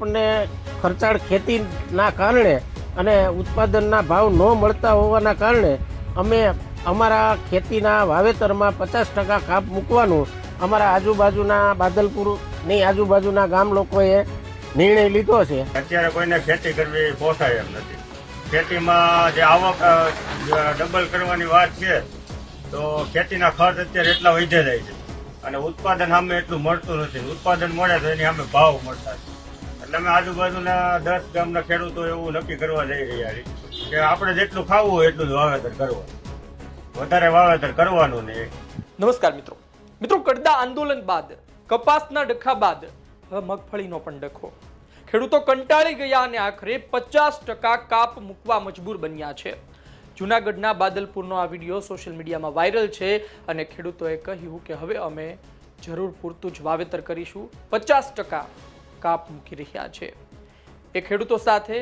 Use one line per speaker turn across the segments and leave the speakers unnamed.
આપણને ખર્ચાળ ખેતીના કારણે અને ઉત્પાદનના ભાવ ન મળતા હોવાના કારણે અમે અમારા ખેતીના વાવેતરમાં પચાસ ટકા કાપ મૂકવાનું અમારા આજુબાજુના બાદલપુરની આજુબાજુના ગામ લોકોએ નિર્ણય લીધો છે.
અત્યારે કોઈને ખેતી કરવી પોસાય એમ નથી. ખેતીમાં જે આવક ડબલ કરવાની વાત છે, તો ખેતીના ખર્ચ અત્યારે એટલા વધે જાય છે. અને ઉત્પાદન સામે એટલું મળતું નથી. ઉત્પાદન મળે તો એની સામે ભાવ મળતા છે. એટલે અમે આજુબાજુના દસ ગામના ખેડૂતો એવું નક્કી કરવા જઈ રહ્યા છીએ કે આપણે જેટલું ખાવું હોય એટલું જ વાવેતર કરવાનું. વધારે વાવેતર કરવાનું નહીં
નમસ્કાર મિત્રો. મિત્રો, કડદા આંદોલન બાદ, કપાસના ડખા બાદ, હવે મગફળીનો પણ ડખો. ખેડૂતો કંટાળી ગયા અને આખરે પચાસ ટકા કાપ મૂકવા મજબૂર બન્યા છે. જુનાગઢના બાદલપુરનો આ વીડિયો સોશિયલ મીડિયામાં વાયરલ છે અને ખેડૂતોએ કહ્યું કે હવે અમે જરૂર પૂરતું જ વાવેતર કરીશું. પચાસ ટકા કાપ મૂકી રહ્યા છે. એ ખેડૂતો સાથે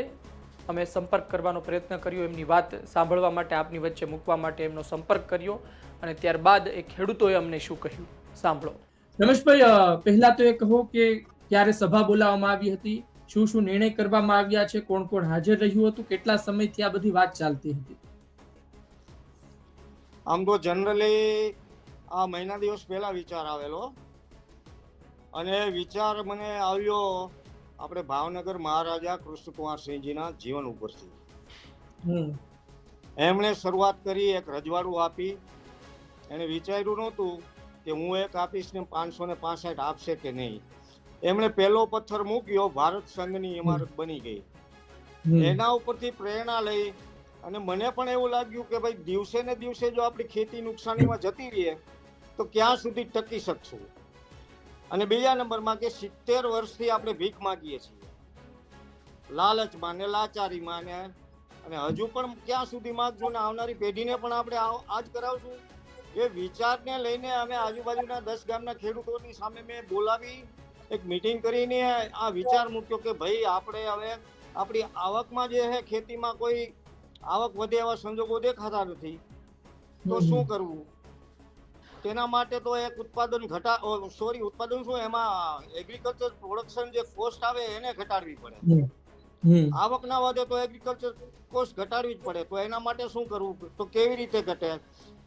અમે સંપર્ક કરવાનો પ્રયત્ન કર્યો એમની વાત સાંભળવા માટે આપની વચ્ચે મૂકવા માટે એમનો સંપર્ક કર્યો અને ત્યારબાદ એ ખેડૂતોએ અમને શું કહ્યું? સાંભળો.
રમેશભાઈ પહેલા તો એ કહો કે ક્યારે સભા બોલાવવામાં આવી હતી? શું શું નિર્ણય કરવામાં આવ્યા છે? કોણ કોણ હાજર રહ્યું હતું? કેટલા સમયથી આ બધી વાત ચાલતી હતી?
આમ તો જનરલી આ મહિના દિવસ પહેલા વિચાર આવેલો. અને વિચાર મને આવ્યો આપણે ભાવનગર મહારાજા કૃષ્ણકુમાર સિંહજીના જીવન ઉપરથી. એમણે શરૂઆત કરી એક રજવાડું આપી. એણે વિચાર્યું નહોતું કે હું એક આપીશ ને પાંચસો ને પાસઠ આપશે કે નહીં. એમણે પહેલો પથ્થર મૂક્યો ભારત સંઘની ઇમારત બની ગઈ. એના ઉપરથી પ્રેરણા લઈ અને મને પણ એવું લાગ્યું કે ભાઈ દિવસે ને દિવસે જો આપણી ખેતી નુકસાનીમાં જતી રહીએ તો ક્યાં સુધી ટકી શકશું? અને બીજા નંબરમાં કે સિત્તેર વર્ષથી આપણે ભીખ માગીએ છીએ. લાલચમાં ને લાચારીમાં ને અને હજુ પણ ક્યાં સુધી માગશું ને આવનારી પેઢીને પણ આપણે આ જ કરાવશું. એ વિચારને લઈને અમે આજુબાજુના દસ ગામના ખેડૂતોની સામે મેં બોલાવી એક મિટિંગ કરીને આ વિચાર મૂક્યો કે ભાઈ આપણે હવે આપણી આવકમાં જે છે ખેતીમાં કોઈ આવક વધે એવા સંજોગો દેખાતા નથી. તો શું કરવું? તેના માટે તો એક ઉત્પાદન ઘટા સોરી ઉત્પાદન શું એમાં એગ્રીકલ્ચર પ્રોડક્શન જે કોસ્ટ આવે એને ઘટાડવી પડે.
હમ. હમ.
આવક ના વધે તો એગ્રીકલ્ચર કોસ્ટ ઘટાડવી જ પડે. તો એના માટે શું કરવું? તો કેવી રીતે ઘટે?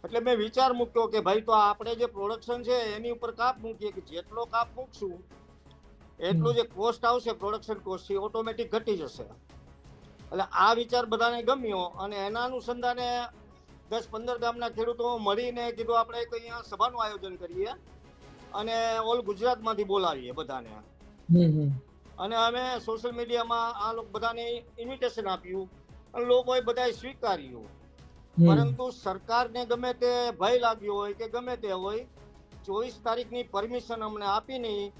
એટલે મેં વિચાર મૂક્યો કે ભાઈ તો આપણે જે પ્રોડક્શન છે એની ઉપર કાપ મૂકીએ કે જેટલો કાપ મૂકશું એટલું જે કોસ્ટ આવશે પ્રોડક્શન કોસ્ટ એ ઓટોમેટિક ઘટી જશે. એટલે આ વિચાર બધાને ગમ્યો અને એના અનુસંધાને દસ પંદર ગામના ખેડૂતો મળીને કીધું આપણે એક અહીંયા સભાનું આયોજન કરીએ અને ઓલ ગુજરાતમાંથી બોલાવીએ બધાને. અને અમે સોશિયલ મીડિયામાં આ લોકો બધાને ઇન્વિટેશન આપ્યું અને લોકોએ બધાએ સ્વીકાર્યું. પરંતુ સરકારને ગમે તે ભય લાગ્યો હોય કે ગમે તે હોય ચોવીસ તારીખની પરમિશન અમને આપી નહીં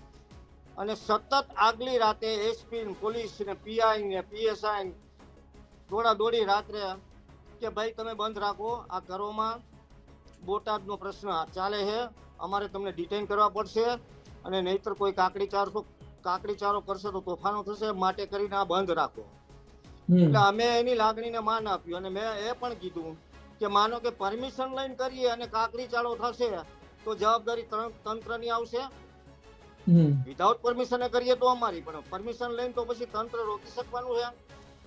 અને સતત આગલી રાતે એસપી પોલીસ ને પીઆઈ ને પીએસઆઈ દોડા દોડી રાત્રે કે ભાઈ તમે બંધ રાખો. આ ઘરોમાં બોટાદનો પ્રશ્ન ચાલે છે. અમારે તમને ડિટેન કરવા પડશે અને નહીતર કોઈ કાકડી ચારસો કાકડી ચારો કરશે તો તોફાનો થશે. માટે કરીને આ બંધ રાખો. એટલે અમે એની લાગણીને માન આપ્યું અને મેં એ પણ કીધું કે માનો કે પરમિશન લઈને કરીએ અને કાકડી ચાળો થશે તો જવાબદારી તંત્રની આવશે. વિધાઉટ પરમિશન કરીએ તો અમારી પણ પરમિશન લઈને તો પછી તંત્ર રોકી શકવાનું છે.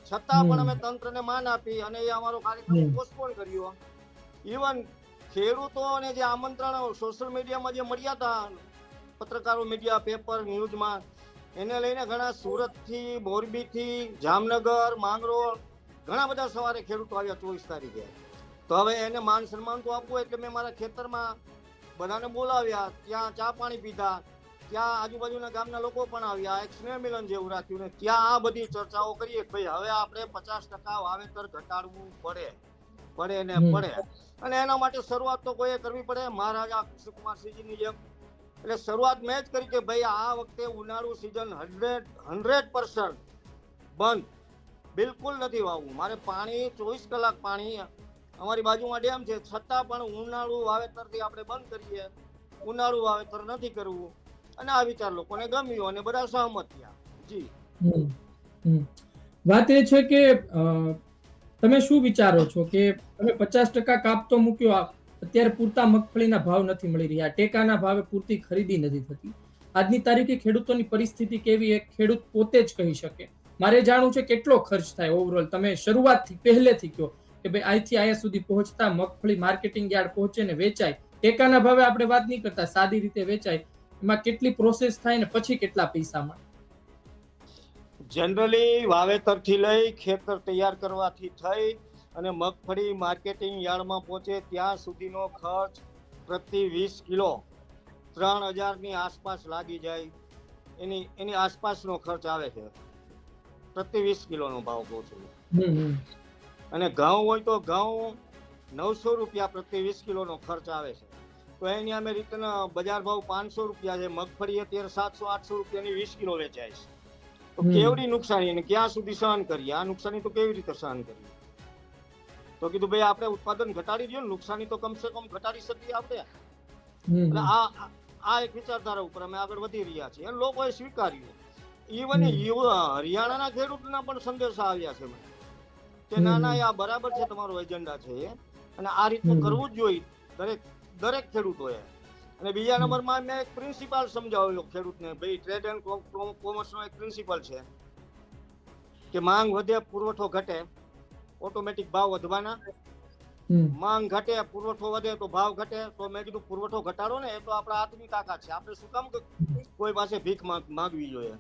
છતાં પણ અમે તંત્રને માન આપી અને એ અમારો કાર્યક્રમ. પોસ્ટપોન કર્યો. ઇવન ખેડૂતોને જે આમંત્રણ સોશિયલ મીડિયામાં જે મળ્યા હતા પત્રકારો મીડિયા પેપર ન્યૂઝમાં એને લઈને ઘણા સુરતથી મોરબીથી જામનગર માંગરોળ ઘણા બધા સવારે ખેડૂતો આવ્યા ચોવીસ તારીખે. તો હવે એને માન સન્માન તો આપવું એટલે મેં મારા ખેતરમાં બધાને બોલાવ્યા ત્યાં ચા પાણી પીધા ત્યાં આજુબાજુના ગામના લોકો પણ આવ્યા એક સ્નેહ મિલન જેવું રાખ્યું ને ત્યાં આ બધી ચર્ચાઓ કરીએ ભાઈ હવે આપણે પચાસ ટકા વાવેતર ઘટાડવું પડે પડે ને પડે. અને એના માટે શરૂઆત તો કોઈએ કરવી પડે મહારાજા કૃષ્ણકુમારસિંહજીની જેમ. એટલે શરૂઆત મેં જ કરી કે ભાઈ આ વખતે ઉનાળુ સિઝન હંડ્રેડ હંડ્રેડ પર્સન્ટ બંધ. બિલકુલ નથી વાવવું. મારે પાણી ચોવીસ કલાક પાણી અમારી બાજુમાં ડેમ છે છતાં પણ ઉનાળુ વાવેતરથી આપણે બંધ કરીએ. ઉનાળુ વાવેતર નથી કરવું. અને આ વિચાર લોકોને ગમ્યો અને બધા સહમત થયા. જી.
વાત એ છે કે તમે શું વિચારો છો કે તમે પચાસ ટકા કાપ તો મૂક્યો અત્યારે પૂરતા મગફળીના ભાવ નથી મળી રહ્યા, ટેકાના ભાવે પૂરતી ખરીદી નથી થતી. આજની તારીખે ખેડૂતોની પરિસ્થિતિ કેવી એ ખેડૂત પોતે જ કહી શકે. મારે જાણવું છે કેટલો ખર્ચ થાય ઓવરઓલ તમે શરૂઆતથી, પહેલેથી કહો કે ભાઈ અહીંથી અહીંયા સુધી પહોંચતા મગફળી માર્કેટિંગ યાર્ડ પહોંચે ને વેચાય. ટેકાના ભાવે આપણે વાત નહીં કરતા, સાદી રીતે વેચાય. એમાં કેટલી પ્રોસેસ થાય ને પછી કેટલા પૈસા મળે?
જનરલી વાવેતરથી લઈ ખેતર તૈયાર કરવાથી થઈ અને મગફળી માર્કેટિંગ યાર્ડમાં પહોંચે ત્યાં સુધીનો ખર્ચ પ્રતિ વીસ કિલો ત્રણ હજારની આસપાસ લાગી જાય. એની એની આસપાસનો ખર્ચ આવે છે. પ્રતિ વીસ કિલોનો ભાવ કહું છું.
હમ હમ.
અને ઘઉં હોય તો ઘઉં નવસો રૂપિયા પ્રતિ વીસ કિલોનો ખર્ચ આવે છે. તો એની અમે રીતના બજાર ભાવ પાંચસો રૂપિયા છે મગફળી અત્યારે સાતસો આઠસો રૂપિયાની વીસ કિલો વેચાય છે. તો કેવડી નુકસાની અને ક્યાં સુધી સહન કરીએ? આ નુકસાની તો કેવી રીતે સહન કરીએ? તો કીધું ભાઈ આપણે ઉત્પાદન ઘટાડી દઈએ નુકસાની તો કમસે કમ ઘટાડી શકીએ આપણે. એટલે આ આ એક વિચારધારા ઉપર અમે આગળ વધી રહ્યા છીએ અને લોકોએ સ્વીકાર્યું.
ઈવન.
હરિયાણાના ખેડૂતના પણ સંદેશા આવ્યા છે મને કે. ના ના આ બરાબર છે તમારો એજન્ડા છે. અને આ રીતનું કરવું જ જોઈએ. દરેક દરેક ખેડૂતોએ અને બીજા નંબરમાં મેં એક પ્રિન્સિપાલ સમજાવ્યો ખેડૂતને ભાઈ ટ્રેડ એન્ડ કોમર્સનો એક પ્રિન્સિપાલ છે. કે માંગ વધે પુરવઠો ઘટે ઓટોમેટિક ભાવ વધવાના. માંગ ઘટે પુરવઠો વધે તો ભાવ ઘટે તો મેં કીધું પુરવઠો ઘટાડો ને એ તો આપણા હાથની તાકાત છે. આપણે શું કામ કોઈ પાસે ભીખ માંગ- માંગવી જોઈએ.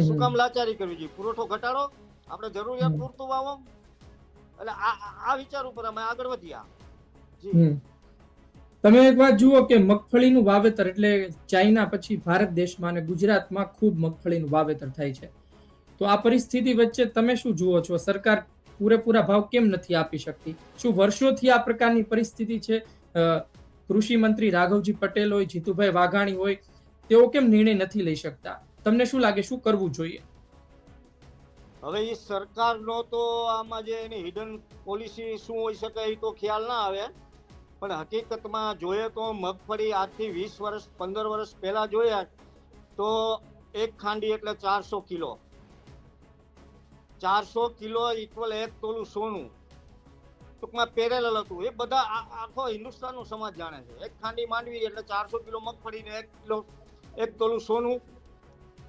શું. કામ લાચારી કરવી જોઈએ? પુરવઠો ઘટાડો આપણે જરૂરિયાત. પૂરતું વાવો એટલે આ આ- વિચાર ઉપર અમે આગળ વધ્યા. જી.
તમે એક વાત જુઓ કે મગફળીનું વાવેતર એટલે ચાઇના પછી ભારત દેશમાં અને ગુજરાતમાં ખૂબ મગફળીનું વાવેતર થાય છે. તો આ પરિસ્થિતિ વચ્ચે તમે શું જુઓ છો? સરકાર પૂરેપૂરા ભાવ કેમ નથી આપી શકતી? શું વર્ષોથી આ પ્રકારની પરિસ્થિતિ છે? કૃષિ મંત્રી રાઘવજી પટેલ હોય, જીતુભાઈ વાઘાણી હોય, તેઓ કેમ નિર્ણય નથી લઈ શકતા? તમને શું લાગે? શું કરવું જોઈએ?
હવે એ સરકારનો તો આમાં જે એની હિડન પોલિસી શું હોઈ શકે એ તો ખ્યાલ ના આવે. પણ હકીકતમાં જોઈએ તો મગફળી આજથી વીસ વર્ષ, પંદર વર્ષ પહેલા જોયા તો એક ખાંડી એટલે ચારસો કિલો. ચારસો કિલો ઇક્વલ એક તોલું સોનું. ટૂંકમાં પેરેલલ હતું. એ બધા આખો હિન્દુસ્તાનનો સમાજ જાણે છે. એક ખાંડી માંડવી એટલે ચારસો કિલો મગફળી ને એક કિલો, એક તોલું સોનું.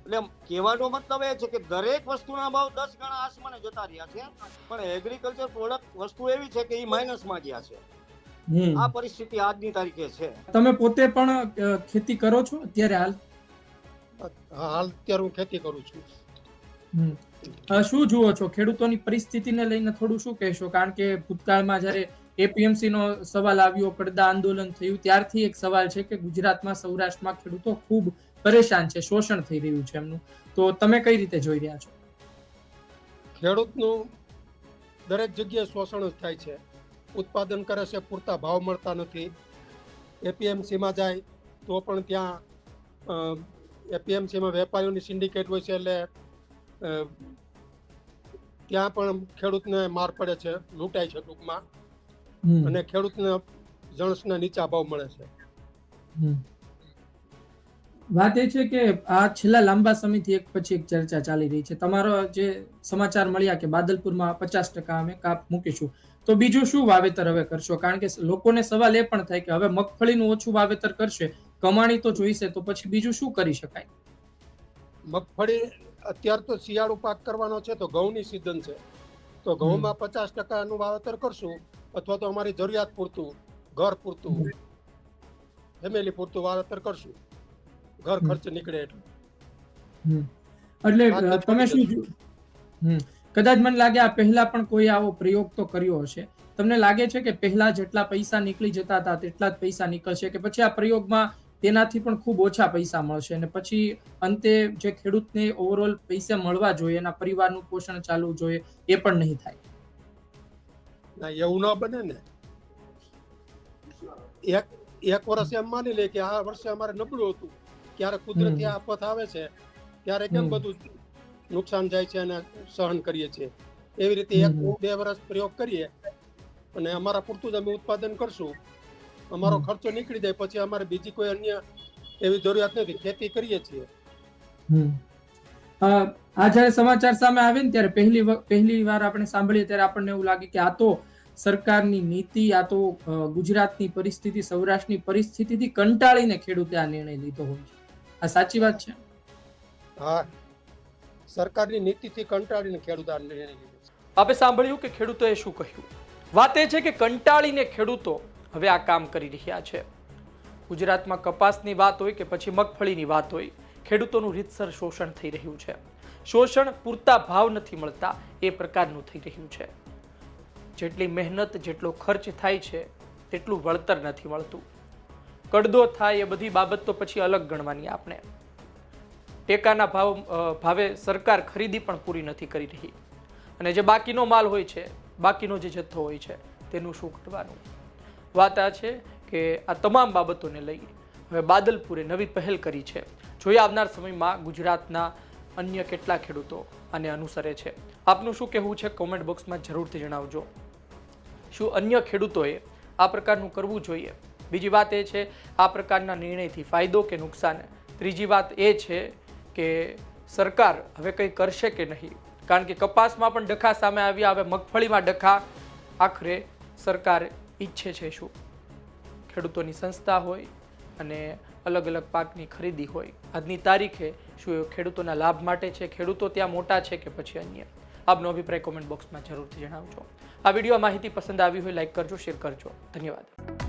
એટલે કહેવાનો મતલબ એ છે કે દરેક વસ્તુના ભાવ દસ ગણા આસમાને જતા રહ્યા છે. પણ એગ્રીકલ્ચર પ્રોડક્ટ વસ્તુ એવી છે કે એ માઇનસમાં ગયા છે. આ પરિસ્થિતિ આજની તારીખે છે.
તમે પોતે પણ ખેતી કરો છો? અત્યારે હાલ?
હાલ અત્યારે હું ખેતી કરું છું.
શું જુઓ છો? ખેડૂતોની પરિસ્થિતિને લઈને થોડું શું કહેશો? કારણ કે ભૂતકાળમાં જ્યારે એપીએમસી નો સવાલ આવ્યો પડદા આંદોલન થયું ત્યારથી એક સવાલ છે કે ગુજરાતમાં સૌરાષ્ટ્રમાં ખેડૂતો ખૂબ પરેશાન છે શોષણ થઈ રહ્યું છે એમનું. તો તમે કઈ રીતે જોઈ રહ્યા છો?
ખેડૂતનું દરેક જગ્યાએ શોષણ જ થાય છે. ઉત્પાદન કરે છે પૂરતા ભાવ મળતા નથી. એપીએમસીમાં જાય તો પણ ત્યાં એપીએમસીમાં વેપારીઓની સિન્ડિકેટ હોય છે એટલે ત્યાં પણ ખેડૂતને માર પડે છે લૂંટાય છે ટૂંકમાં. અને ખેડૂતને જણસના નીચા ભાવ મળે છે.
વાત એ છે કે આ છેલ્લા લાંબા સમયથી એક પછી એક ચર્ચા ચાલી રહી છે. તમારો જે સમાચાર મળ્યા કે બાદલપુરમાં પચાસ ટકા અમે કાપ મૂકીશું. તો બીજું શું વાવેતર હવે કરશો? કારણ કે લોકોને સવાલ એ પણ થાય કે હવે મગફળીનું ઓછું વાવેતર કરશે કમાણી તો જોઈશે તો પછી બીજું શું કરી શકાય?
મગફળી અત્યાર તો શિયાળુ પાક કરવાનો છે તો ઘઉંની સિઝન છે. તો ઘઉંમાં પચાસ ટકાનું વાવેતર કરશું અથવા તો અમારી જરૂરિયાત પૂરતું ઘર પૂરતું ફેમિલી પૂરતું વાવેતર કરશું. ઘર ખર્ચ નીકળે એટલે.
એટલે તમે શું કદાચ મને લાગે આ પહેલા પણ કોઈ આવો પ્રયોગ તો કર્યો હશે. તમને લાગે છે કે પહેલા જેટલા પૈસા નીકળી જતા હતા તેટલા જ પૈસા નીકળશે કે પછી આ પ્રયોગમાં તેનાથી પણ ખૂબ ઓછા પૈસા મળશે અને પછી અંતે જે ખેડૂતને ઓવરઓલ પૈસા મળવા જોઈએ એના પરિવારનું પોષણ ચાલવું જોઈએ એ પણ નહીં થાય.
ના એવું ન બને ને. એક એક વર્ષ એમ માની લે કે આ વર્ષે અમારે નબળું હતું. ક્યારે કુદરતી. આફત આવે છે ત્યારે કેમ બધું નુકસાન જાય છે અને સહન કરીએ છીએ? એવી રીતે એક બે વર્ષ પ્રયોગ કરીએ અને અમારા પૂરતું જ અમે ઉત્પાદન કરશું. અમારો ખર્ચો નીકળી જાય પછી અમારે બીજી કોઈ અન્ય એવી જરૂરિયાત નથી. ખેતી કરીએ છીએ.
આ જ્યારે સમાચાર સામે આવે ને ત્યારે પહેલી પહેલી વાર આપણે સાંભળીએ ત્યારે આપણને એવું લાગે કે આ તો સરકારની નીતિ આ તો ગુજરાતની પરિસ્થિતિ સૌરાષ્ટ્રની પરિસ્થિતિથી કંટાળીને ખેડૂતે આ નિર્ણય લીધો હોય છે.
આ સાચી વાત છે.
હા. સરકારની નીતિથી કંટાળીને ખેડૂત આ નિર્ણય લીધો છે.
આપે સાંભળ્યું કે ખેડૂતોએ શું કહ્યું? વાત એ છે કે કંટાળીને ખેડૂતો હવે આ કામ કરી રહ્યા છે. ગુજરાતમાં કપાસની વાત હોય કે પછી મગફળીની વાત હોય ખેડૂતોનું રીતસર શોષણ થઈ રહ્યું છે. શોષણ પૂરતા ભાવ નથી મળતા એ પ્રકારનું થઈ રહ્યું છે. જેટલી મહેનત જેટલો ખર્ચ થાય છે તેટલું વળતર નથી મળતું. કડદો થાય એ બધી બાબત તો પછી અલગ ગણવાની આપણે. ટેકાના ભાવ ભાવે સરકાર ખરીદી પણ પૂરી નથી કરી રહી. અને જે બાકીનો માલ હોય છે, બાકીનો જે જથ્થો હોય છે, તેનું શું કરવાનું? વાત આ છે કે આ તમામ બાબતોને લઈ હવે બાદલપુરે નવી પહેલ કરી છે. જોઈએ આવનાર સમયમાં ગુજરાતના અન્ય કેટલા ખેડૂતો આને અનુસરે છે. આપનું શું કહેવું છે? કોમેન્ટ બોક્સમાં જરૂરથી જણાવજો. શું અન્ય ખેડૂતોએ આ પ્રકારનું કરવું જોઈએ? બીજી વાત એ છે, આ પ્રકારના નિર્ણયથી ફાયદો કે નુકસાન? ત્રીજી વાત એ છે કે સરકાર હવે કંઈ કરશે કે નહીં? કારણ કે કપાસમાં પણ ડખા સામે આવ્યા, હવે મગફળીમાં ડખા. આખરે સરકાર ઈચ્છે છે શું? ખેડૂતોની સંસ્થા હોય અને અલગ અલગ પાકની ખરીદી હોય. આજની તારીખે શું એ ખેડૂતોના લાભ માટે છે? ખેડૂતો ત્યાં મોટા છે કે પછી અન્ય? આપનો અભિપ્રાય કોમેન્ટ બોક્સમાં જરૂરથી જણાવજો. આ વીડિયો માહિતી પસંદ આવી હોય લાઈક કરજો શેર કરજો. ધન્યવાદ.